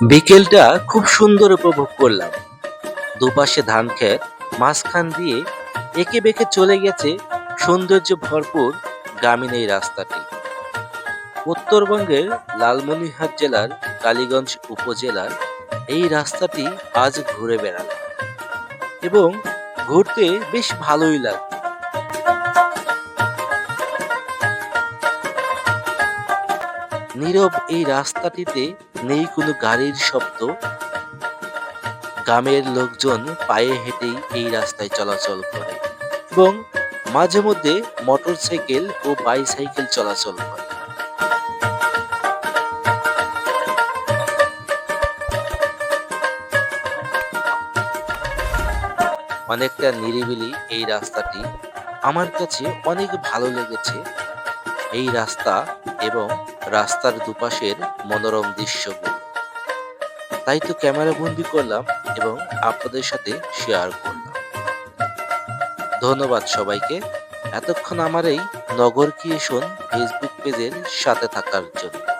বিকেলটা খুব সুন্দর উপভোগ করলাম। দুপাশে ধান ক্ষেত, মাঝখান দিয়ে একে বেঁকে চলে গেছে সৌন্দর্য ভরপুর গ্রামীণ এই রাস্তাটি। উত্তরবঙ্গের লালমনিরহাট জেলার কালীগঞ্জ উপজেলার এই রাস্তাটি আজ ঘুরে বেড়ালাম এবং ঘুরতে বেশ ভালোই লাগল নীরব এই রাস্তাটিতে নেই কোনো গাড়ির শব্দ। গ্রামের লোকজন পায়ে হেঁটেই এই রাস্তায় চলাচল করে এবং মাঝে মধ্যে মোটরসাইকেল ও বাইসাইকেল চলাচল করে। অনেকটা নিরিবিলি এই রাস্তাটি আমার কাছে অনেক ভালো লেগেছে। এই রাস্তা এবং রাস্তার দুপাশের মনোরম দৃশ্যগুলো। তাই তো ক্যামেরা বন্দি করলাম এবং আপনাদের সাথে শেয়ার করলাম। ধন্যবাদ সবাইকে। এতক্ষণ আমার এই নগর কিয়েশন ফেসবুক পেজের সাথে থাকার জন্য।